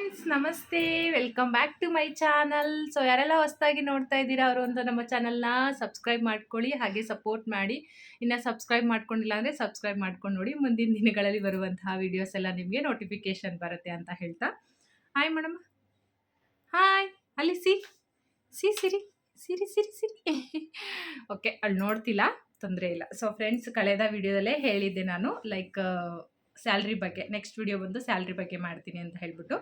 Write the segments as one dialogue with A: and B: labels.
A: Friends, ನಮಸ್ತೆ. Welcome back to my channel. So, ಯಾರೆಲ್ಲ ಹೊಸದಾಗಿ ನೋಡ್ತಾ ಇದ್ದೀರಾ ಅವರು ಒಂದು ನಮ್ಮ ಚಾನಲ್ನ ಸಬ್ಸ್ಕ್ರೈಬ್ ಮಾಡ್ಕೊಳ್ಳಿ, ಹಾಗೆ ಸಪೋರ್ಟ್ ಮಾಡಿ. ಇನ್ನು ಸಬ್ಸ್ಕ್ರೈಬ್ ಮಾಡ್ಕೊಂಡಿಲ್ಲ ಅಂದರೆ ಸಬ್ಸ್ಕ್ರೈಬ್ ಮಾಡ್ಕೊಂಡು ನೋಡಿ. ಮುಂದಿನ ದಿನಗಳಲ್ಲಿ ಬರುವಂತಹ ವೀಡಿಯೋಸ್ ಎಲ್ಲ ನಿಮಗೆ ನೋಟಿಫಿಕೇಶನ್ ಬರುತ್ತೆ ಅಂತ ಹೇಳ್ತಾ. ಹಾಯ್ ಮೇಡಮ್ ಹಾಯ್ ಅಲ್ಲಿ ಸಿ. ಸಿ, ಸಿರಿ. ಸಿರಿ ಸಿರಿ ಸಿರಿ. ಓಕೆ ಅಲ್ಲಿ ನೋಡ್ತಿಲ್ಲ, ತೊಂದರೆ ಇಲ್ಲ. ಸೊ ಫ್ರೆಂಡ್ಸ್ ಕಳೆದ ವಿಡಿಯೋದಲ್ಲೇ ಹೇಳಿದ್ದೆ ನಾನು. ಲೈಕ್ ಸ್ಯಾಲ್ರಿ ಬಗ್ಗೆ, ನೆಕ್ಸ್ಟ್ ವಿಡಿಯೋ ಬಂದು ಸ್ಯಾಲ್ರಿ ಬಗ್ಗೆ ಮಾಡ್ತೀನಿ ಅಂತ ಹೇಳ್ಬಿಟ್ಟು.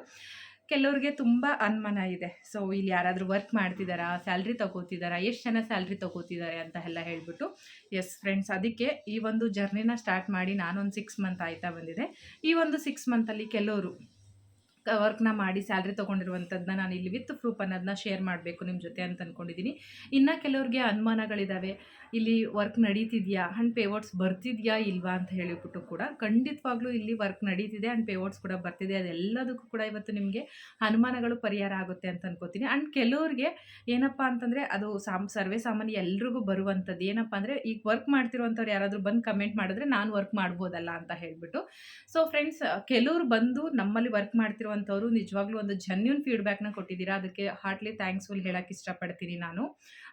A: ಕೆಲವ್ರಿಗೆ ತುಂಬ ಅನುಮಾನ ಇದೆ. ಸೊ ಇಲ್ಲಿ ಯಾರಾದರೂ ವರ್ಕ್ ಮಾಡ್ತಿದ್ದಾರಾ ಸ್ಯಾಲ್ರಿ ತೊಗೋತಿದ್ದಾರಾ ಎಷ್ಟು ಜನ ಸ್ಯಾಲ್ರಿ ತೊಗೋತಿದ್ದಾರೆ ಅಂತ ಎಲ್ಲ ಹೇಳ್ಬಿಟ್ಟು. ಎಸ್ ಫ್ರೆಂಡ್ಸ್ ಅದಕ್ಕೆ ಈ ಒಂದು ಜರ್ನಿನ ಸ್ಟಾರ್ಟ್ ಮಾಡಿ ನಾನೊಂದು ಸಿಕ್ಸ್ ಮಂತ್ ಆಯ್ತಾ ಬಂದಿದೆ. ಈ ಒಂದು ಸಿಕ್ಸ್ ಮಂತಲ್ಲಿ ಕೆಲವರು ವರ್ಕ್ನ ಮಾಡಿ ಸ್ಯಾಲ್ರಿ ತೊಗೊಂಡಿರುವಂಥದ್ದನ್ನ ನಾನು ಇಲ್ಲಿ ವಿತ್ ಪ್ರೂಫ್ ಅನ್ನೋದನ್ನ ಶೇರ್ ಮಾಡಬೇಕು ನಿಮ್ಮ ಜೊತೆ ಅಂತ ಅಂದ್ಕೊಂಡಿದ್ದೀನಿ ಇನ್ನು ಕೆಲವ್ರಿಗೆ ಅನುಮಾನಗಳಿದ್ದಾವೆ ಇಲ್ಲಿ ವರ್ಕ್ ನಡೀತಿದೆಯಾ? ಆ್ಯಂಡ್ ಪೇವರ್ಟ್ಸ್ ಬರ್ತಿದೆಯಾ ಇಲ್ವಾ? ಅಂತ ಹೇಳಿಬಿಟ್ಟು ಕೂಡ ಖಂಡಿತವಾಗ್ಲೂ ಇಲ್ಲಿ ವರ್ಕ್ ನಡೀತಿದೆ ಆ್ಯಂಡ್ ಪೇವರ್ಟ್ಸ್ ಕೂಡ ಬರ್ತಿದೆ, ಅದೆಲ್ಲದಕ್ಕೂ ಕೂಡ ಇವತ್ತು ನಿಮಗೆ ಅನುಮಾನಗಳು ಪರಿಹಾರ ಆಗುತ್ತೆ ಅಂತ ಅನ್ಕೋತೀನಿ. ಆ್ಯಂಡ್ ಕೆಲವ್ರಿಗೆ ಏನಪ್ಪ ಅಂತಂದರೆ, ಅದು ಸಾಮ್, ಸರ್ವೇ ಸಾಮಾನ್ಯ ಎಲ್ರಿಗೂ ಬರುವಂಥದ್ದು. ಏನಪ್ಪ ಅಂದರೆ, ಈಗ ವರ್ಕ್ ಮಾಡ್ತಿರುವಂಥವ್ರು ಯಾರಾದರೂ ಬಂದು ಕಮೆಂಟ್ ಮಾಡಿದ್ರೆ, ನಾನು ವರ್ಕ್ ಮಾಡ್ಬೋದಲ್ಲ ಅಂತ ಹೇಳಿಬಿಟ್ಟು. ಸೊ, ಫ್ರೆಂಡ್ಸ್, ಕೆಲವರು ಬಂದು ನಮ್ಮಲ್ಲಿ ವರ್ಕ್ ಮಾಡ್ತಿರುವಂಥವ್ರು ನಿಜವಾಗ್ಲೂ ಒಂದು ಜೆನ್ಯೂನ್ ಫೀಡ್ಬ್ಯಾಕ್ನ ಕೊಟ್ಟಿದ್ದೀರಾ? ಅದಕ್ಕೆ ಹಾರ್ಟ್ಲಿ ಥ್ಯಾಂಕ್ಸ್ಫುಲ್ ಹೇಳೋಕೆ ಇಷ್ಟಪಡ್ತೀನಿ ನಾನು.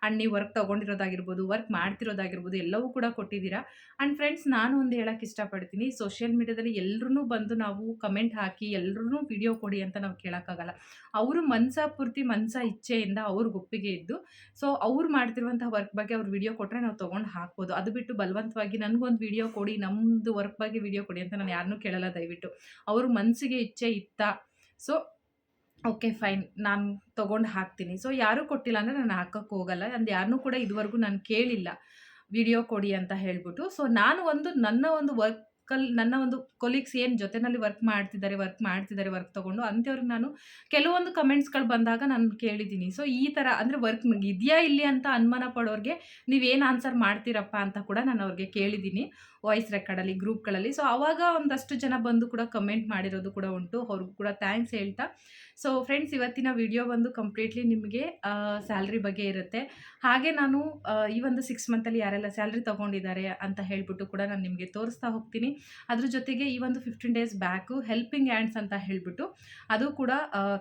A: ಆ್ಯಂಡ್ ನೀವು ವರ್ಕ್ ತೊಗೊಂಡಿರೋದಾಗಿರ್ಬೋದು ವರ್ಕ್ ಮಾಡ್ತಿರೋದಾಗಿರ್ಬೋದು, ಎಲ್ಲವೂ ಕೂಡ ಕೊಟ್ಟಿದ್ದೀರಾ? ಆ್ಯಂಡ್ ಫ್ರೆಂಡ್ಸ್ ನಾನು ಒಂದು ಹೇಳೋಕೆ ಇಷ್ಟಪಡ್ತೀನಿ ಸೋಷಿಯಲ್ ಮೀಡಿಯಾದಲ್ಲಿ ಎಲ್ಲರೂ ಬಂದು ನಾವು ಕಮೆಂಟ್ ಹಾಕಿ ಎಲ್ಲರೂ ವಿಡಿಯೋ ಕೊಡಿ ಅಂತ ನಾವು ಕೇಳೋಕ್ಕಾಗಲ್ಲ. ಅವರು ಮನಸ ಪೂರ್ತಿ ಮನಸ ಇಚ್ಛೆಯಿಂದ ಅವ್ರಿಗೆ ಒಪ್ಪಿಗೆ ಇದ್ದು ಸೊ ಅವ್ರು ಮಾಡ್ತಿರುವಂಥ ವರ್ಕ್ ಬಗ್ಗೆ ಅವ್ರು ವಿಡಿಯೋ ಕೊಟ್ಟರೆ ನಾವು ತೊಗೊಂಡು ಹಾಕ್ಬೋದು. ಅದು ಬಿಟ್ಟು ಬಲವಂತವಾಗಿ ನನಗೊಂದು ವಿಡಿಯೋ ಕೊಡಿ ನಮ್ಮದು ವರ್ಕ್ ಬಗ್ಗೆ ವಿಡಿಯೋ ಕೊಡಿ ಅಂತ ನಾನು ಯಾರನ್ನೂ ಕೇಳಲ್ಲ ದಯವಿಟ್ಟು. ಅವ್ರ ಮನಸ್ಸಿಗೆ ಇಚ್ಛೆ ಇತ್ತಾ? ಸೊ, ಓಕೆ ಫೈನ್, ನಾನು ತೊಗೊಂಡು ಹಾಕ್ತೀನಿ. ಸೊ, ಯಾರೂ ಕೊಟ್ಟಿಲ್ಲ ಅಂದರೆ ನಾನು ಹಾಕೋಕ್ಕೆ ಹೋಗಲ್ಲ. ಅಂದು ಯಾರನ್ನೂ ಕೂಡ ಇದುವರೆಗೂ ನಾನು ಕೇಳಿಲ್ಲ. ವಿಡಿಯೋ ಕೊಡಿ ಅಂತ ಹೇಳ್ಬಿಟ್ಟು. ಸೊ, ನಾನು ಒಂದು, ನನ್ನ ಒಂದು ವರ್ಕಲ್ಲಿ ನನ್ನ ಒಂದು ಕೊಲೀಗ್ಸ್ ಏನು ಜೊತೆನಲ್ಲಿ ವರ್ಕ್ ಮಾಡ್ತಿದ್ದಾರೆ ವರ್ಕ್ ಮಾಡ್ತಿದ್ದಾರೆ, ವರ್ಕ್ ತೊಗೊಂಡು ಅಂಥವ್ರಿಗೆ ನಾನು ಕೆಲವೊಂದು ಕಮೆಂಟ್ಸ್ಗಳು ಬಂದಾಗ ನಾನು ಕೇಳಿದ್ದೀನಿ. ಸೊ, ಈ ಥರ ಅಂದರೆ ವರ್ಕ್ ಇದೆಯಾ ಇಲ್ಲಿ ಅಂತ ಅನುಮಾನ ಪಡೋರಿಗೆ ನೀವೇನು ಆನ್ಸರ್ ಮಾಡ್ತೀರಪ್ಪ ಅಂತ ಕೂಡ ನಾನು ಅವ್ರಿಗೆ ಕೇಳಿದ್ದೀನಿ. ವಾಯ್ಸ್ ರೆಕಾರ್ಡಲ್ಲಿ ಗ್ರೂಪ್ಗಳಲ್ಲಿ ಸೊ ಆವಾಗ ಒಂದಷ್ಟು ಜನ ಬಂದು ಕೂಡ ಕಮೆಂಟ್ ಮಾಡಿರೋದು ಕೂಡ ಉಂಟು. ಅವ್ರಿಗೂ ಕೂಡ ಥ್ಯಾಂಕ್ಸ್ ಹೇಳ್ತಾ. ಸೊ ಫ್ರೆಂಡ್ಸ್ ಇವತ್ತಿನ ವಿಡಿಯೋ ಬಂದು ಕಂಪ್ಲೀಟ್ಲಿ ನಿಮಗೆ ಸ್ಯಾಲ್ರಿ ಬಗ್ಗೆ ಇರುತ್ತೆ. ಹಾಗೆ ನಾನು ಈ ಒಂದು ಸಿಕ್ಸ್ ಮಂತಲ್ಲಿ ಯಾರೆಲ್ಲ ಸ್ಯಾಲ್ರಿ ತೊಗೊಂಡಿದ್ದಾರೆ ಅಂತ ಹೇಳ್ಬಿಟ್ಟು ಕೂಡ ನಾನು ನಿಮಗೆ ತೋರಿಸ್ತಾ ಹೋಗ್ತೀನಿ. ಅದ್ರ ಜೊತೆಗೆ ಈ ಒಂದು fifteen days back helping hands ಅಂತ ಹೇಳ್ಬಿಟ್ಟು, ಅದು ಕೂಡ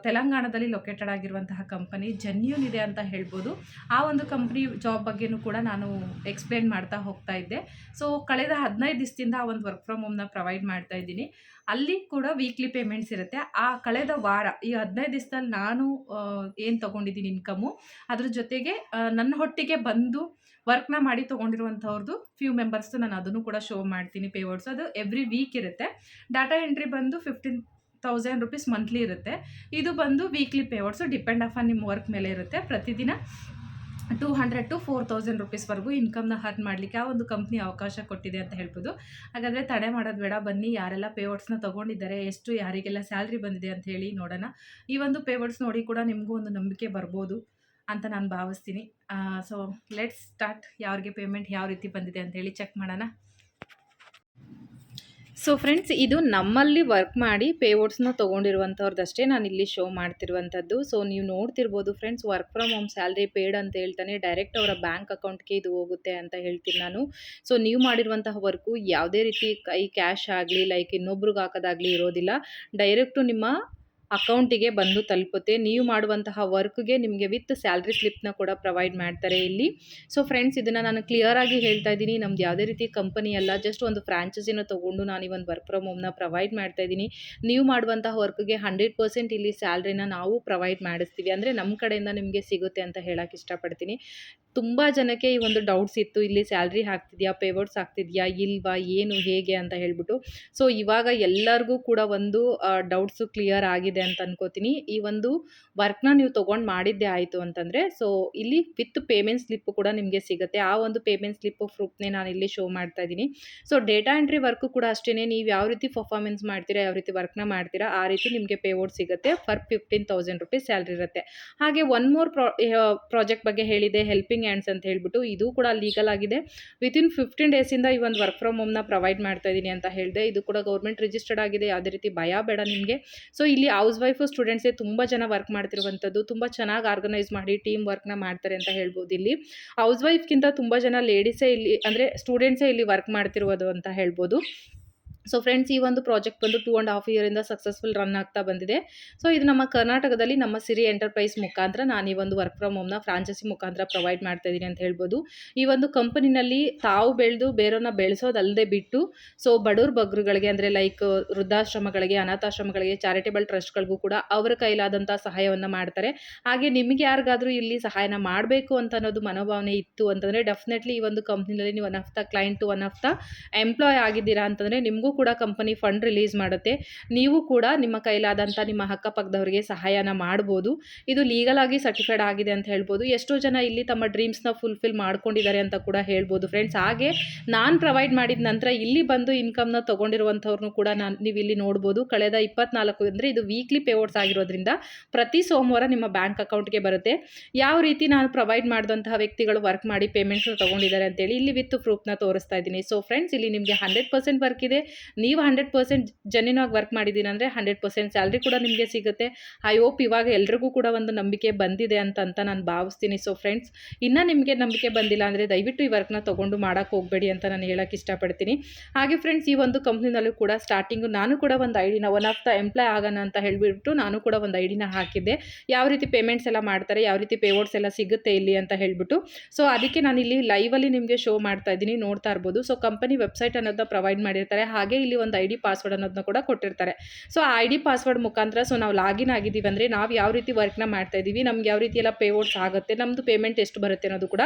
A: ತೆಲಂಗಾಣದಲ್ಲಿ ಲೊಕೇಟೆಡ್ ಆಗಿರುವಂತಹ ಕಂಪನಿ ಜೆನ್ಯೂನ್ ಇದೆ ಅಂತ ಹೇಳ್ಬೋದು. ಆ ಒಂದು ಕಂಪ್ನಿ ಜಾಬ್ ಬಗ್ಗೆನೂ ಕೂಡ ನಾನು ಎಕ್ಸ್ಪ್ಲೇನ್ ಮಾಡ್ತಾ ಹೋಗ್ತಾ ಇದ್ದೆ. ಸೊ ಕಳೆದ ಹದಿನೈದು ದಿವಸದಿಂದ ಆ ಒಂದು ವರ್ಕ್ ಫ್ರಮ್ ಹೋಮ್ನ ಪ್ರೊವೈಡ್ ಮಾಡ್ತಾ ಇದ್ದೀನಿ. ಅಲ್ಲಿ ಕೂಡ ವೀಕ್ಲಿ ಪೇಮೆಂಟ್ಸ್ ಇರುತ್ತೆ. ಆ ಕಳೆದ ವಾರ, ಈ ಹದಿನೈದು ದಿವಸದಲ್ಲಿ ನಾನು ಏನು ತೊಗೊಂಡಿದ್ದೀನಿ ಇನ್ಕಮು ಅದ್ರ ಜೊತೆಗೆ ನನ್ನ ಹೊಟ್ಟಿಗೆ ಬಂದು ವರ್ಕ್ನ ಮಾಡಿ ತೊಗೊಂಡಿರುವಂಥವ್ರದ್ದು ಫ್ಯೂ ಮೆಂಬರ್ಸ್ದು ನಾನು ಅದನ್ನು ಕೂಡ ಶೋ ಮಾಡ್ತೀನಿ ಪೇವರ್ಡ್ಸ್ ಅದು ಎವ್ರಿ ವೀಕ್ ಇರುತ್ತೆ. ಡಾಟಾ ಎಂಟ್ರಿ ಬಂದು ಫಿಫ್ಟೀನ್ ತೌಸಂಡ್ ರುಪೀಸ್ ಮಂತ್ಲಿ ಇರುತ್ತೆ. ಇದು ಬಂದು weekly payouts depend of on ನಿಮ್ಮ ವರ್ಕ್ ಮೇಲೆ ಇರುತ್ತೆ. ಪ್ರತಿದಿನ two hundred to four thousand ರುಪೀಸ್ವರೆಗೂ ಇನ್ಕಮ್ನ ಹರ್ನ್ ಮಾಡಲಿಕ್ಕೆ ಆ ಒಂದು ಕಂಪ್ನಿ ಅವಕಾಶ ಕೊಟ್ಟಿದೆ ಅಂತ ಹೇಳ್ಬೋದು. ಹಾಗಾದರೆ ತಡೆ ಮಾಡೋದು ಬೇಡ, ಬನ್ನಿ, ಯಾರೆಲ್ಲ ಪೇವರ್ಡ್ಸ್ನ ತೊಗೊಂಡಿದ್ದಾರೆ, ಎಷ್ಟು, ಯಾರಿಗೆಲ್ಲ ಸ್ಯಾಲ್ರಿ ಬಂದಿದೆ ಅಂತ ಹೇಳಿ ನೋಡೋಣ. ಈ ಒಂದು ಪೇವರ್ಡ್ಸ್ ನೋಡಿ ಕೂಡ ನಿಮಗೂ ಒಂದು ನಂಬಿಕೆ ಬರ್ಬೋದು ಅಂತ ನಾನು ಭಾವಿಸ್ತೀನಿ. ಸೊ ಲೆಟ್ಸ್ ಸ್ಟಾರ್ಟ್ ಯಾರಿಗೆ ಪೇಮೆಂಟ್ ಯಾವ ರೀತಿ ಬಂದಿದೆ ಅಂತ ಹೇಳಿ ಚೆಕ್ ಮಾಡೋಣ. ಸೊ ಫ್ರೆಂಡ್ಸ್ ಇದು ನಮ್ಮಲ್ಲಿ ವರ್ಕ್ ಮಾಡಿ ಪೇವೋಟ್ಸ್ನ ತೊಗೊಂಡಿರುವಂಥವ್ರದ್ದಷ್ಟೇ ನಾನು ಇಲ್ಲಿ ಶೋ ಮಾಡ್ತಿರುವಂಥದ್ದು. ಸೊ ನೀವು ನೋಡ್ತಿರ್ಬೋದು friends work from home salary paid ಅಂತ ಹೇಳ್ತಾನೆ ಡೈರೆಕ್ಟ್ ಅವರ ಬ್ಯಾಂಕ್ ಅಕೌಂಟ್ಗೆ ಇದು ಹೋಗುತ್ತೆ ಅಂತ ಹೇಳ್ತೀನಿ ನಾನು. ಸೊ ನೀವು ಮಾಡಿರುವಂತಹ ವರ್ಕು ಯಾವುದೇ ರೀತಿ ಕೈ ಕ್ಯಾಶ್ ಆಗಲಿ ಲೈಕ್ ಇನ್ನೊಬ್ರಿಗೆ ಹಾಕೋದಾಗಲಿ ಇರೋದಿಲ್ಲ. ಡೈರೆಕ್ಟು ನಿಮ್ಮ ಅಕೌಂಟಿಗೆ ಬಂದು ತಲುಪುತ್ತೆ. ನೀವು ಮಾಡುವಂತಹ ವರ್ಕ್ಗೆ ನಿಮಗೆ ವಿತ್ ಸ್ಯಾಲ್ರಿ ಸ್ಲಿಪ್ನ ಕೂಡ ಪ್ರೊವೈಡ್ ಮಾಡ್ತಾರೆ ಇಲ್ಲಿ. ಸೊ ಫ್ರೆಂಡ್ಸ್, ಇದನ್ನು ನಾನು ಕ್ಲಿಯರ್ ಆಗಿ ಹೇಳ್ತಾ ಇದ್ದೀನಿ. ನಮ್ದು ಯಾವುದೇ ರೀತಿ ಕಂಪನಿ ಅಲ್ಲ, ಜಸ್ಟ್ ಒಂದು ಫ್ರಾಂಚೈಸಿನ ತೊಗೊಂಡು ನಾನು ಈ ಒಂದು ವರ್ಕ್ ಫ್ರಮ್ ಹೋಮ್ನ ಪ್ರೊವೈಡ್ ಮಾಡ್ತಾ ಇದ್ದೀನಿ. ನೀವು ಮಾಡುವಂತಹ ವರ್ಕ್ಗೆ ಹಂಡ್ರೆಡ್ ಪರ್ಸೆಂಟ್ ಇಲ್ಲಿ ಸ್ಯಾಲ್ರಿನ ನಾವು ಪ್ರೊವೈಡ್ ಮಾಡಿಸ್ತೀವಿ. ಅಂದರೆ ನಮ್ಮ ಕಡೆಯಿಂದ ನಿಮಗೆ ಸಿಗುತ್ತೆ ಅಂತ ಹೇಳೋಕ್ಕೆ ಇಷ್ಟಪಡ್ತೀನಿ. ತುಂಬ ಜನಕ್ಕೆ ಈ ಒಂದು ಡೌಟ್ಸ್ ಇತ್ತು, ಇಲ್ಲಿ ಸ್ಯಾಲ್ರಿ ಹಾಕ್ತಿದ್ಯಾ ಪೇವರ್ಡ್ಸ್ ಆಗ್ತಿದೆಯಾ ಇಲ್ವಾ, ಏನು, ಹೇಗೆ ಅಂತ ಹೇಳ್ಬಿಟ್ಟು. ಸೊ ಇವಾಗ ಎಲ್ಲರಿಗೂ ಕೂಡ ಒಂದು ಡೌಟ್ಸು ಕ್ಲಿಯರ್ ಆಗಿದೆ ಅಂತ ಅನ್ಕೋತೀನಿ. ಈ ಒಂದು ವರ್ಕ್ನ ನೀವು ತೊಗೊಂಡು ಮಾಡಿದ್ದೆ ಆಯಿತು ಅಂತಂದರೆ ಸೊ ಇಲ್ಲಿ ವಿತ್ ಪೇಮೆಂಟ್ ಸ್ಲಿಪ್ ಕೂಡ ನಿಮಗೆ ಸಿಗುತ್ತೆ. ಆ ಒಂದು ಪೇಮೆಂಟ್ ಸ್ಲಿಪ್ಪು ಪ್ರೂಫ್ನೇ ನಾನು ಇಲ್ಲಿ ಶೋ ಮಾಡ್ತಾ ಇದ್ದೀನಿ. ಸೊ ಡೇಟಾ ಎಂಟ್ರಿ ವರ್ಕು ಕೂಡ ಅಷ್ಟೇ ನೀವು ಯಾವ ರೀತಿ ಪರ್ಫಾರ್ಮೆನ್ಸ್ ಮಾಡ್ತೀರಾ, ಯಾವ ರೀತಿ ವರ್ಕ್ನ ಮಾಡ್ತೀರಾ, ಆ ರೀತಿ ನಿಮಗೆ ಪೇವೋಡ್ ಸಿಗುತ್ತೆ. For fifteen thousand rupees salary ಇರುತ್ತೆ. ಹಾಗೆ ಒನ್ ಮೋರ್ ಪ್ರಾ ಪ್ರಾಜೆಕ್ಟ್ ಬಗ್ಗೆ ಹೇಳಿದೆ ಹೆಲ್ಪಿಂಗ್ ಹ್ಯಾಂಡ್ಸ್ ಅಂತ ಹೇಳ್ಬಿಟ್ಟು, ಇದು ಕೂಡ ಲೀಗಲ್ ಆಗಿದೆ. ವಿತಿನ್ ಫಿಫ್ಟೀನ್ ಡೇಸಿಂದ ಈ ಒಂದು ವರ್ಕ್ ಫ್ರಮ್ ಹೋಮ್ನ ಪ್ರೊವೈಡ್ ಮಾಡ್ತಾ ಇದ್ದೀನಿ ಅಂತ ಹೇಳಿದೆ. ಇದು ಕೂಡ ಗೌರ್ಮೆಂಟ್ ರಿಜಿಸ್ಟರ್ಡ್ ಆಗಿದೆ. ಯಾವುದೇ ರೀತಿ ಭಯ ಬೇಡ ನಿಮಗೆ. ಸೊ ಇಲ್ಲಿ ಹೌಸ್ ವೈಫು ಸ್ಟೂಡೆಂಟ್ಸೇ ತುಂಬ ಜನ ವರ್ಕ್ ಮಾಡ್ತಿರುವಂಥದ್ದು, ತುಂಬ ಚೆನ್ನಾಗಿ ಆರ್ಗನೈಸ್ ಮಾಡಿ ಟೀಮ್ ವರ್ಕ್ನ ಮಾಡ್ತಾರೆ ಅಂತ ಹೇಳ್ಬೋದು ಇಲ್ಲಿ. ಹೌಸ್ ವೈಫ್ಗಿಂತ ತುಂಬ ಜನ ಲೇಡೀಸೇ ಇಲ್ಲಿ, ಅಂದರೆ ಸ್ಟೂಡೆಂಟ್ಸೇ ಇಲ್ಲಿ ವರ್ಕ್ ಮಾಡ್ತಿರುವುದು ಅಂತ ಹೇಳ್ಬೋದು. ಸೊ ಫ್ರೆಂಡ್ಸ್ ಈ ಒಂದು ಪ್ರಾಜೆಕ್ಟ್ ಬಂದು ಟೂ ಆ್ಯಂಡ್ ಹಾಫ್ ಇಯರಿಂದ ಸಕ್ಸಸ್ಫುಲ್ ರನ್ ಆಗ್ತಾ ಬಂದಿದೆ. ಸೊ ಇದು ನಮ್ಮ ಕರ್ನಾಟಕದಲ್ಲಿ ನಮ್ಮ ಸಿರಿ ಎಂಟರ್ಪ್ರೈಸ್ ಮುಖಾಂತರ ನಾನು ಈ ಒಂದು ವರ್ಕ್ ಫ್ರಮ್ ಹೋಮ್ನ ಫ್ರಾಂಚೈಸಿ ಮುಖಾಂತರ ಪ್ರೊವೈಡ್ ಮಾಡ್ತಾ ಇದ್ದೀನಿ ಅಂತ ಹೇಳ್ಬೋದು. ಈ ಒಂದು ಕಂಪನಿನಲ್ಲಿ ತಾವು ಬೆಳೆದು ಬೇರೆಯವ್ರನ್ನ ಬೆಳೆಸೋದಲ್ಲದೆ ಬಿಟ್ಟು ಸೊ ಬಡವ್ರ ಬಗ್ರುಗಳಿಗೆ ಅಂದರೆ ಲೈಕ್ ವೃದ್ಧಾಶ್ರಮಗಳಿಗೆ, ಅನಾಥಾಶ್ರಮಗಳಿಗೆ ಚಾರಿಟೇಬಲ್ ಟ್ರಸ್ಟ್ಗಳಿಗೂ ಕೂಡ ಅವರ ಕೈಲಾದಂಥ ಸಹಾಯವನ್ನು ಮಾಡ್ತಾರೆ. ಹಾಗೆ ನಿಮಗೆ ಯಾರಿಗಾದರೂ ಇಲ್ಲಿ ಸಹಾಯನ ಮಾಡಬೇಕು ಅಂತ ಅನ್ನೋದು ಮನೋಭಾವನೆ ಇತ್ತು ಅಂತಂದರೆ ಡೆಫಿನೆಟ್ಲಿ ಈ ಒಂದು ಕಂಪ್ನಿನಲ್ಲಿ ನೀವು one of the client one of the employee ಆಗಿದ್ದೀರಾ ಅಂತಂದರೆ ನಿಮಗೂ ಕೂಡ ಕಂಪನಿ ಫಂಡ್ ರಿಲೀಸ್ ಮಾಡುತ್ತೆ. ನೀವು ಕೂಡ ನಿಮ್ಮ ಕೈಲಾದಂಥ ನಿಮ್ಮ ಅಕ್ಕಪಕ್ಕದವರಿಗೆ ಸಹಾಯನ ಮಾಡ್ಬೋದು. ಇದು ಲೀಗಲ್ ಆಗಿ ಸರ್ಟಿಫೈಡ್ ಆಗಿದೆ ಅಂತ ಹೇಳ್ಬೋದು. ಎಷ್ಟೋ ಜನ ಇಲ್ಲಿ ತಮ್ಮ ಡ್ರೀಮ್ಸ್ನ ಫುಲ್ಫಿಲ್ ಮಾಡ್ಕೊಂಡಿದ್ದಾರೆ ಅಂತ ಕೂಡ ಹೇಳ್ಬೋದು ಫ್ರೆಂಡ್ಸ್ ಹಾಗೆ ನಾನು ಪ್ರೊವೈಡ್ ಮಾಡಿದ ನಂತರ ಇಲ್ಲಿ ಬಂದು ಇನ್ಕಮ್ನ ತೊಗೊಂಡಿರುವಂಥವ್ರನ್ನೂ ಕೂಡ ನಾನು ನೀವು ಇಲ್ಲಿ ನೋಡ್ಬೋದು. ಕಳೆದ ಇಪ್ಪತ್ನಾಲ್ಕು ಅಂದರೆ ಇದು ವೀಕ್ಲಿ ಪೇಔಟ್ಸ್ ಆಗಿರೋದ್ರಿಂದ ಪ್ರತಿ ಸೋಮವಾರ ನಿಮ್ಮ ಬ್ಯಾಂಕ್ ಅಕೌಂಟ್ಗೆ ಬರುತ್ತೆ. ಯಾವ ರೀತಿ ನಾನು ಪ್ರೊವೈಡ್ ಮಾಡಿದಂತಹ ವ್ಯಕ್ತಿಗಳು ವರ್ಕ್ ಮಾಡಿ ಪೇಮೆಂಟ್ಸ್ನ ತೊಗೊಂಡಿದ್ದಾರೆ ಅಂತೇಳಿ ಇಲ್ಲಿ ವಿತ್ ಪ್ರೂಫ್ನ ತೋರಿಸ್ತಾ ಇದ್ದೀನಿ. ಸೊ ಫ್ರೆಂಡ್ಸ್ ಇಲ್ಲಿ ನಿಮಗೆ ಹಂಡ್ರೆಡ್ ಪರ್ಸೆಂಟ್ ವರ್ಕ್ ಇದೆ. ನೀವು ಹಂಡ್ರೆಡ್ ಪರ್ಸೆಂಟ್ ಜೆನ್ಯೂನಾಗಿ ವರ್ಕ್ ಮಾಡಿದ್ದೀನಿ ಅಂದರೆ ಹಂಡ್ರೆಡ್ ಪರ್ಸೆಂಟ್ ಸ್ಯಾಲ್ರಿ ಕೂಡ ನಿಮಗೆ ಸಿಗುತ್ತೆ. ಐ ಹೋಪ್ ಇವಾಗ ಎಲ್ರಿಗೂ ಕೂಡ ಒಂದು ನಂಬಿಕೆ ಬಂದಿದೆ ಅಂತ ಅಂತ ನಾನು ಭಾವಿಸ್ತೀನಿ. ಸೊ ಫ್ರೆಂಡ್ಸ್ ಇನ್ನೂ ನಿಮಗೆ ನಂಬಿಕೆ ಬಂದಿಲ್ಲ ಅಂದರೆ ದಯವಿಟ್ಟು ಈ ವರ್ಕ್ನ ತೊಗೊಂಡು ಮಾಡೋಕ್ಕೆ ಹೋಗಬೇಡಿ ಅಂತ ನಾನು ಹೇಳೋಕ್ಕೆ ಇಷ್ಟಪಡ್ತೀನಿ. ಹಾಗೆ ಫ್ರೆಂಡ್ಸ್ ಈ ಒಂದು ಕಂಪ್ನಿನಲ್ಲೂ ಕೂಡ ಸ್ಟಾರ್ಟಿಂಗು ನಾನು ಕೂಡ ಒಂದು ಐಡಿನ ಒನ್ ಆಫ್ ದ ಎಂಪ್ಲಾಯ್ ಆಗೋಣ ಅಂತ ಹೇಳಿಬಿಟ್ಟು ನಾನು ಕೂಡ ಒಂದು ಐಡಿನ ಹಾಕಿದ್ದೆ. ಯಾವ ರೀತಿ ಪೇಮೆಂಟ್ಸ್ ಎಲ್ಲ ಮಾಡ್ತಾರೆ, ಯಾವ ರೀತಿ ಪೇವೋಟ್ಸ್ ಎಲ್ಲ ಸಿಗುತ್ತೆ ಇಲ್ಲಿ ಅಂತ ಹೇಳಿಬಿಟ್ಟು. ಸೊ ಅದಕ್ಕೆ ನಾನು ಇಲ್ಲಿ ಲೈವಲ್ಲಿ ನಿಮಗೆ ಶೋ ಮಾಡ್ತಾ ಇದ್ದೀನಿ, ನೋಡ್ತಾ ಇರ್ಬೋದು. ಸೊ ಕಂಪನಿ ವೆಬ್ಸೈಟ್ ಅನ್ನೋದನ್ನ ಪ್ರೊವೈಡ್ ಮಾಡಿರ್ತಾರೆ. ಹಾಗೆ ಇಲ್ಲಿ ಒಂದು ಐ ಡಿ ಪಾಸ್ವರ್ಡ್ ಅನ್ನೋದನ್ನ ಕೂಡ ಕೊಟ್ಟಿರ್ತಾರೆ. ಸೊ ಆ ಐ ಡಿ ಪಾಸ್ವರ್ಡ್ ಮುಖಾಂತರ ಸೊ ನಾವು ಲಾಗಿನ್ ಆಗಿದ್ದೀವಿ ಅಂದರೆ ನಾವು ಯಾವ ರೀತಿ ವರ್ಕ್ನ ಮಾಡ್ತಾ ಇದ್ದೀವಿ, ನಮ್ಗೆ ಯಾವ ರೀತಿ ಎಲ್ಲ ಪೇಔಟ್ಸ್ ಆಗುತ್ತೆ ನಮ್ಮದು ಪೇಮೆಂಟ್ ಎಷ್ಟು ಬರುತ್ತೆ ಅನ್ನೋದು ಕೂಡ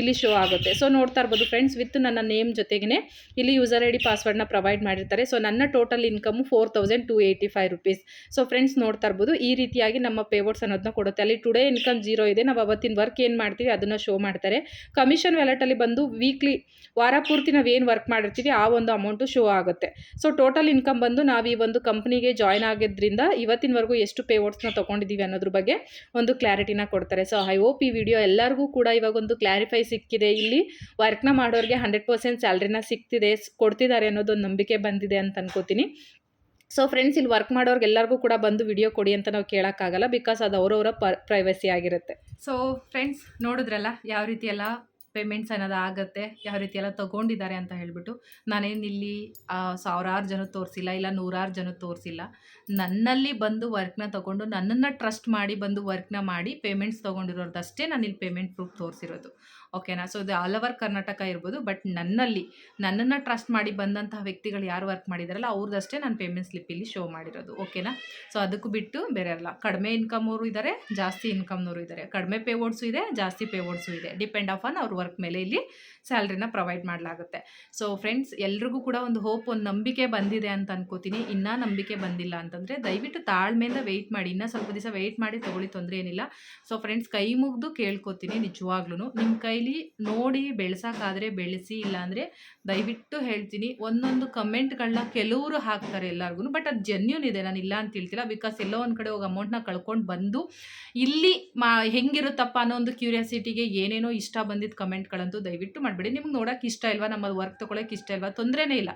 A: ಇಲ್ಲಿ ಶೋ ಆಗುತ್ತೆ. ಸೊ ನೋಡ್ತಾ ಇರ್ಬೋದು ಫ್ರೆಂಡ್ಸ್ ವಿತ್ ನನ್ನ ನೇಮ್ ಜೊತೆಗೇ ಇಲ್ಲಿ ಯೂಸರ್ ಐ ಡಿ ಪಾಸ್ವರ್ಡ್ನ ಪ್ರೊವೈಡ್ ಮಾಡಿರ್ತಾರೆ. ಸೊ ನನ್ನ total income four thousand two eighty five rupees so friends ನೋಡ್ತಾ ಇರ್ಬೋದು ಈ ರೀತಿಯಾಗಿ ನಮ್ಮ ಪೇಔಟ್ಸ್ ಅನ್ನೋದನ್ನ ಕೊಡುತ್ತೆ. ಅಲ್ಲಿ ಟುಡೇ ಇನ್ಕಮ್ ಜೀರೋ ಇದೆ, ನಾವು ಅವತ್ತಿನ ವರ್ಕ್ ಏನು ಮಾಡ್ತೀವಿ ಅದನ್ನು ಶೋ ಮಾಡ್ತಾರೆ. ಕಮಿಷನ್ ವ್ಯಾಲೆಟಲ್ಲಿ ಬಂದು ವೀಕ್ಲಿ ವಾರ ಪೂರ್ತಿ ನಾವು ಏನು ವರ್ಕ್ ಮಾಡಿರ್ತೀವಿ, ಆ ಒಂದು ಅಮೌಂಟು ಶೋ ಆಗುತ್ತೆ. ಸೊ ಟೋಟಲ್ ಇನ್ಕಮ್ ಬಂದು ನಾವು ಈ ಒಂದು ಕಂಪ್ನಿಗೆ ಜಾಯ್ನ್ ಆಗಿದ್ದರಿಂದ ಇವತ್ತಿನವರೆಗೂ ಎಷ್ಟು ಪೇ ಓಟ್ಸ್ನ ತೊಗೊಂಡಿದ್ದೀವಿ ಅನ್ನೋದ್ರ ಬಗ್ಗೆ ಒಂದು ಕ್ಲಾರಿಟಿನ ಕೊಡ್ತಾರೆ. ಸೊ ಐ ಹೋಪ್ ಈ ವಿಡಿಯೋ ಎಲ್ಲರಿಗೂ ಕೂಡ ಇವಾಗ ಒಂದು ಕ್ಲಾರಿಫೈ ಸಿಕ್ಕಿದೆ. ಇಲ್ಲಿ ವರ್ಕ್ನ ಮಾಡೋರಿಗೆ ಹಂಡ್ರೆಡ್ ಪರ್ಸೆಂಟ್ ಸ್ಯಾಲ್ರಿನ ಸಿಗ್ತಿದೆ ಕೊಡ್ತಿದ್ದಾರೆ ಅನ್ನೋದೊಂದು ನಂಬಿಕೆ ಬಂದಿದೆ ಅಂತ ಅನ್ಕೋತೀನಿ. ಸೊ ಫ್ರೆಂಡ್ಸ್ ಇಲ್ಲಿ ವರ್ಕ್ ಮಾಡೋರ್ಗೆ ಎಲ್ಲರಿಗೂ ಕೂಡ ಬಂದು ವಿಡಿಯೋ ಕೊಡಿ ಅಂತ ನಾವು ಕೇಳೋಕ್ಕಾಗಲ್ಲ ಬಿಕಾಸ್ ಅದು ಅವರವರ ಪ್ರೈವಸಿ ಆಗಿರುತ್ತೆ. ಸೊ ಫ್ರೆಂಡ್ಸ್ ನೋಡಿದ್ರಲ್ಲ? ಯಾವ ರೀತಿ ಎಲ್ಲ ಪೇಮೆಂಟ್ಸ್ ಏನಾದ್ರು ಆಗುತ್ತೆ ಯಾವ ರೀತಿ ಎಲ್ಲ ತಗೊಂಡಿದ್ದಾರೆ ಅಂತ ಹೇಳ್ಬಿಟ್ಟು ನಾನೇನು ಇಲ್ಲಿ ಆ, ಸಾವಿರಾರು ಜನ ತೋರಿಸಿಲ್ಲ ಇಲ್ಲ ನೂರಾರು ಜನ ತೋರಿಸಿಲ್ಲ. ನನ್ನಲ್ಲಿ ಬಂದು ವರ್ಕ್ನ ತಗೊಂಡು ನನ್ನನ್ನು ಟ್ರಸ್ಟ್ ಮಾಡಿ ಬಂದು ವರ್ಕ್ನ ಮಾಡಿ ಪೇಮೆಂಟ್ಸ್ ತೊಗೊಂಡಿರೋದಷ್ಟೇ ನಾನು ಇಲ್ಲಿ ಪೇಮೆಂಟ್ ಪ್ರೂಫ್ ತೋರಿಸಿರೋದು. ಓಕೆನಾ? ಸೊ ಇದು ಆಲ್ ಓವರ್ ಕರ್ನಾಟಕ ಇರ್ಬೋದು ಬಟ್ ನನ್ನಲ್ಲಿ, ನನ್ನನ್ನು ಟ್ರಸ್ಟ್ ಮಾಡಿ ಬಂದಂತಹ ವ್ಯಕ್ತಿಗಳು ಯಾರು ವರ್ಕ್ ಮಾಡಿದಾರಲ್ಲ ಅವ್ರದ್ದಷ್ಟೇ ನಾನು ಪೇಮೆಂಟ್ ಸ್ಲಿಪ್ ಇಲ್ಲಿ ಶೋ ಮಾಡಿರೋದು, ಓಕೆನಾ? ಸೊ ಅದಕ್ಕೂ ಬಿಟ್ಟು ಬೇರೆ ಅಲ್ಲ. ಕಡಿಮೆ ಇನ್ಕಮ್ನವರು ಇದ್ದಾರೆ ಜಾಸ್ತಿ ಇನ್ಕಮ್ನವರು ಇದ್ದಾರೆ ಕಡಿಮೆ ಪೇವೋಡ್ಸು ಇದೆ, ಜಾಸ್ತಿ ಪೇವೋಡ್ಸು ಇದೆ. ಡಿಪೆಂಡ್ ಆಫ್ ಆನ್ ಅವ್ರ ವರ್ಕ್ ಮೇಲೆ ಇಲ್ಲಿ ಸ್ಯಾಲ್ರಿನ ಪ್ರೊವೈಡ್ ಮಾಡಲಾಗುತ್ತೆ. ಸೊ ಫ್ರೆಂಡ್ಸ್ ಎಲ್ರಿಗೂ ಕೂಡ ಒಂದು ಹೋಪ್ ಒಂದು ನಂಬಿಕೆ ಬಂದಿದೆ ಅಂತ ಅನ್ಕೋತೀನಿ. ಇನ್ನೂ ನಂಬಿಕೆ ಬಂದಿಲ್ಲ ಅಂತಂದರೆ, ದಯವಿಟ್ಟು ತಾಳ್ಮೆಯಿಂದ ವೆಯ್ಟ್ ಮಾಡಿ, ಇನ್ನೂ ಸ್ವಲ್ಪ ದಿವಸ ವೆಯ್ಟ್ ಮಾಡಿ, ತೊಗೊಳ್ಳಿ, ತೊಂದರೆ ಏನಿಲ್ಲ. ಸೊ ಫ್ರೆಂಡ್ಸ್ ಕೈ ಮುಗಿದು ಕೇಳ್ಕೊತೀನಿ ನಿಜವಾಗ್ಲೂ ನಿಮ್ಮ ಕೈಲಿ ನೋಡಿ ಬೆಳೆಸೋಕ್ಕಾದರೆ ಬೆಳೆಸಿ, ಇಲ್ಲಾಂದರೆ ದಯವಿಟ್ಟು ಹೇಳ್ತೀನಿ. ಒಂದೊಂದು ಕಮೆಂಟ್ಗಳನ್ನ ಕೆಲವರು ಹಾಕ್ತಾರೆ ಎಲ್ಲರಿಗೂ ಬಟ್ ಅದು ಜೆನ್ಯೂನ್ ಇದೆ. ನಾನು ಇಲ್ಲ ಅಂತ ಹೇಳ್ತಿಲ್ಲ. ಬಿಕಾಸ್ ಎಲ್ಲೋ ಒಂದು ಕಡೆ ಹೋಗಿ ಅಮೌಂಟ್ನ ಕಳ್ಕೊಂಡು ಬಂದು, ಇಲ್ಲಿ ಮಾ, ಹೆಂಗಿರುತ್ತಪ್ಪ ಅನ್ನೋ ಒಂದು ಕ್ಯೂರಿಯಾಸಿಟಿಗೆ ಏನೇನೋ ಇಷ್ಟ ಬಂದಿದ್ದ ಕಮೆಂಟ್ಗಳಂತೂ ದಯವಿಟ್ಟು ಮಾಡಬೇಡಿ. ನಿಮ್ಗೆ ನೋಡೋಕೆ ಇಷ್ಟ ಇಲ್ವಾ? ನಮ್ಮದು ವರ್ಕ್ ತೊಗೊಳಕ್ಕೆ ಇಷ್ಟ ಇಲ್ವಾ? ತೊಂದರೆನೇ ಇಲ್ಲ.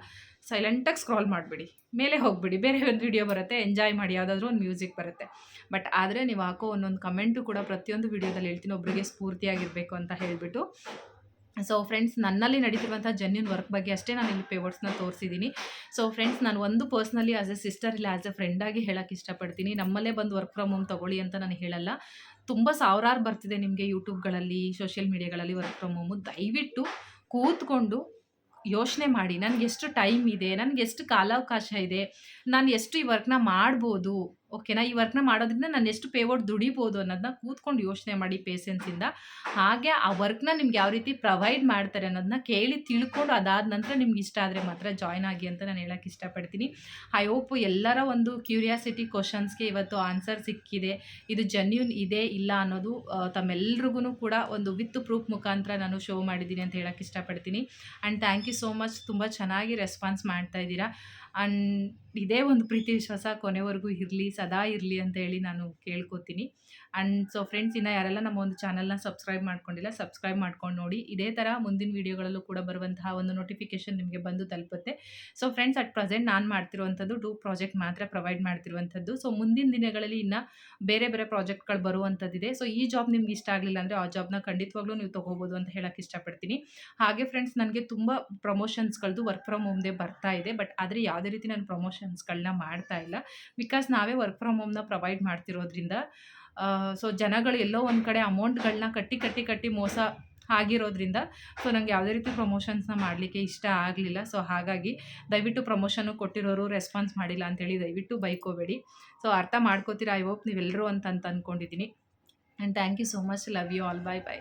A: ಸೈಲೆಂಟಾಗಿ ಸ್ಕ್ರಾಲ್ ಮಾಡಿಬಿಡಿ. ಮೇಲೆ ಹೋಗ್ಬಿಡಿ. ಬೇರೆ ಒಂದು ವಿಡಿಯೋ ಬರುತ್ತೆ. ಎಂಜಾಯ್ ಮಾಡಿ. ಯಾವುದಾದ್ರೂ ಒಂದು ಮ್ಯೂಸಿಕ್ ಬರುತ್ತೆ. ಬಟ್ ಆದರೆ ನೀವು ಹಾಕೋ ಒಂದೊಂದು ಕಮೆಂಟು ಕೂಡ ಪ್ರತಿಯೊಂದು ವಿಡಿಯೋದಲ್ಲಿ ಹೇಳ್ತೀನಿ. ಒಬ್ಬರಿಗೆ ಸ್ಫೂರ್ತಿಯಾಗಿರಬೇಕು ಅಂತ ಹೇಳಿಬಿಟ್ಟು. ಸೊ ಫ್ರೆಂಡ್ಸ್ ನನ್ನಲ್ಲಿ ನಡೀತಿರುವಂಥ ಜೆನ್ಯೂನ್ ವರ್ಕ್ ಬಗ್ಗೆ ಅಷ್ಟೇ ನಾನು ಇಲ್ಲಿ ಪೇವರ್ಡ್ಸ್ನ ತೋರಿಸಿದ್ದೀನಿ ಸೊ ಫ್ರೆಂಡ್ಸ್ ನಾನು ಒಂದು ಪರ್ಸ್ನಲಿ ಆಸ್ ಎ ಸಿಸ್ಟರ್ ಇಲ್ಲ ಆ್ಯಸ್ ಎ ಫ್ರೆಂಡಾಗಿ ಹೇಳೋಕ್ಕೆ ಇಷ್ಟಪಡ್ತೀನಿ. ನಮ್ಮಲ್ಲೇ ಬಂದು ವರ್ಕ್ ಫ್ರಮ್ ಹೋಮ್ ತೊಗೊಳ್ಳಿ ಅಂತ ನಾನು ಹೇಳಲ್ಲ. ತುಂಬ ಸಾವಿರಾರು ಬರ್ತಿದೆ ನಿಮಗೆ ಯೂಟ್ಯೂಬ್ಗಳಲ್ಲಿ ಸೋಷಿಯಲ್ ಮೀಡಿಯಾಗಳಲ್ಲಿ ವರ್ಕ್ ಫ್ರಮ್ ಹೋಮು ದಯವಿಟ್ಟು ಕೂತ್ಕೊಂಡು ಯೋಚನೆ ಮಾಡಿ, ನನಗೆ ಎಷ್ಟು ಟೈಮ್ ಇದೆ, ನನಗೆ ಎಷ್ಟು ಕಾಲಾವಕಾಶ ಇದೆ, ನಾನು ಎಷ್ಟು ಈ ವರ್ಕ್ನ ಮಾಡ್ಬೋದು? ಓಕೆನಾ? ಈ ವರ್ಕ್ನ ಮಾಡೋದ್ರಿಂದ ನಾನು ಎಷ್ಟು ಪೇವೋಟ್ ದುಡಿಬೋದು ಅನ್ನೋದನ್ನ ಕೂತ್ಕೊಂಡು ಯೋಚನೆ ಮಾಡಿ ಪೇಷನ್ಸಿಂದ. ಹಾಗೆ ಆ ವರ್ಕ್ನ ನಿಮ್ಗೆ ಯಾವ ರೀತಿ ಪ್ರೊವೈಡ್ ಮಾಡ್ತಾರೆ ಅನ್ನೋದನ್ನ ಕೇಳಿ ತಿಳ್ಕೊಂಡು ಅದಾದ ನಂತರ ನಿಮ್ಗೆ ಇಷ್ಟ ಆದರೆ ಮಾತ್ರ ಜಾಯ್ನ್ ಆಗಿ ಅಂತ ನಾನು ಹೇಳೋಕ್ಕೆ ಇಷ್ಟಪಡ್ತೀನಿ. ಐ ಹೋಪ್ ಎಲ್ಲರ ಒಂದು ಕ್ಯೂರಿಯಾಸಿಟಿ ಕ್ವಶನ್ಸ್ಗೆ ಇವತ್ತು ಆನ್ಸರ್ ಸಿಕ್ಕಿದೆ. ಇದು ಜೆನ್ಯೂನ್ ಇದೆ, ಇಲ್ಲ ಅನ್ನೋದು ತಮ್ಮೆಲ್ರಿಗೂ ಕೂಡ ಒಂದು ವಿತ್ ಪ್ರೂಫ್ ಮುಖಾಂತರ ನಾನು ಶೋ ಮಾಡಿದ್ದೀನಿ ಅಂತ ಹೇಳೋಕ್ಕೆ ಇಷ್ಟಪಡ್ತೀನಿ. And thank you so much. ತುಂಬ ಚೆನ್ನಾಗಿ ರೆಸ್ಪಾನ್ಸ್ ಮಾಡ್ತಾ ಇದ್ದೀರಾ. ಆ್ಯಂಡ್ ಇದೇ ಒಂದು ಪ್ರೀತಿ ವಿಶ್ವಾಸ ಕೊನೆವರೆಗೂ ಇರಲಿ. ಸದಾ ಇರಲಿ ಅಂತ ಹೇಳಿ ನಾನು ಕೇಳ್ಕೊತೀನಿ. ಆ್ಯಂಡ್ ಸೊ ಫ್ರೆಂಡ್ಸ್ ಇನ್ನು ಯಾರೆಲ್ಲ ನಮ್ಮ ಒಂದು ಚಾನಲ್ನ ಸಬ್ಸ್ಕ್ರೈಬ್ ಮಾಡ್ಕೊಂಡಿಲ್ಲ ಸಬ್ಸ್ಕ್ರೈಬ್ ಮಾಡ್ಕೊಂಡು ನೋಡಿ. ಇದೇ ಥರ ಮುಂದಿನ ವೀಡಿಯೋಗಳಲ್ಲೂ ಕೂಡ ಬರುವಂತಹ ಒಂದು ನೋಟಿಫಿಕೇಶನ್ ನಿಮಗೆ ಬಂದು ತಲುಪುತ್ತೆ. ಸೊ ಫ್ರೆಂಡ್ಸ್ ಅಟ್ ಪ್ರೆಸೆಂಟ್ ನಾನು ಮಾಡ್ತಿರುವಂಥದ್ದು ಟೂ ಪ್ರಾಜೆಕ್ಟ್ ಮಾತ್ರ ಪ್ರೊವೈಡ್ ಮಾಡ್ತಿರುವಂಥದ್ದು. ಸೊ ಮುಂದಿನ ದಿನಗಳಲ್ಲಿ ಇನ್ನು ಬೇರೆ ಬೇರೆ ಪ್ರಾಜೆಕ್ಟ್ಗಳು ಬರುವಂಥದ್ದಿದೆ. ಸೊ ಈ ಜಾಬ್ ನಿಮ್ಗೆ ಇಷ್ಟ ಆಗಲಿಲ್ಲ ಅಂದರೆ ಆ ಜಾಬ್ನ ಖಂಡಿತವಾಗ್ಲೂ ನೀವು ತೊಗೋಬೋದು ಅಂತ ಹೇಳೋಕ್ಕೆ ಇಷ್ಟಪಡ್ತೀನಿ. ಹಾಗೆ ಫ್ರೆಂಡ್ಸ್ ನನಗೆ ತುಂಬ ಪ್ರಮೋಷನ್ಸ್ಗಳದ್ದು ವರ್ಕ್ ಫ್ರಮ್ ಹೋಮ್ದೇ ಬರ್ತಾ ಇದೆ. ಬಟ್ ಆದರೆ ಯಾವುದೇ ರೀತಿ ನಾನು ಪ್ರಮೋಷನ್ಸ್ಗಳನ್ನ ಮಾಡ್ತಾ ಇಲ್ಲ. ಬಿಕಾಸ್ ನಾವೇ ಫ್ರಮ್ ಹೋಮ್ನ ಪ್ರೊವೈಡ್ ಮಾಡ್ತಿರೋದ್ರಿಂದ ಸೊ ಜನಗಳು ಎಲ್ಲೋ ಒಂದು ಕಡೆ ಅಮೌಂಟ್ಗಳನ್ನ ಕಟ್ಟಿ ಕಟ್ಟಿ ಕಟ್ಟಿ ಮೋಸ ಆಗಿರೋದ್ರಿಂದ ಸೊ ನನಗೆ ಯಾವುದೇ ರೀತಿ ಪ್ರಮೋಷನ್ಸ್ನ ಮಾಡಲಿಕ್ಕೆ ಇಷ್ಟ ಆಗಲಿಲ್ಲ. ಸೊ ಹಾಗಾಗಿ ದಯವಿಟ್ಟು ಪ್ರಮೋಷನ್ ಕೊಟ್ಟಿರೋರು ರೆಸ್ಪಾನ್ಸ್ ಮಾಡಿಲ್ಲ ಅಂತೇಳಿ ದಯವಿಟ್ಟು ಬೈಕೋಬೇಡಿ. ಸೊ ಅರ್ಥ ಮಾಡ್ಕೋತೀರಾ ಐ ಹೋಪ್ ನೀವೆಲ್ಲರೂ ಅಂತ ಅಂದ್ಕೊಂಡಿದ್ದೀನಿ and thank you so much love you all bye bye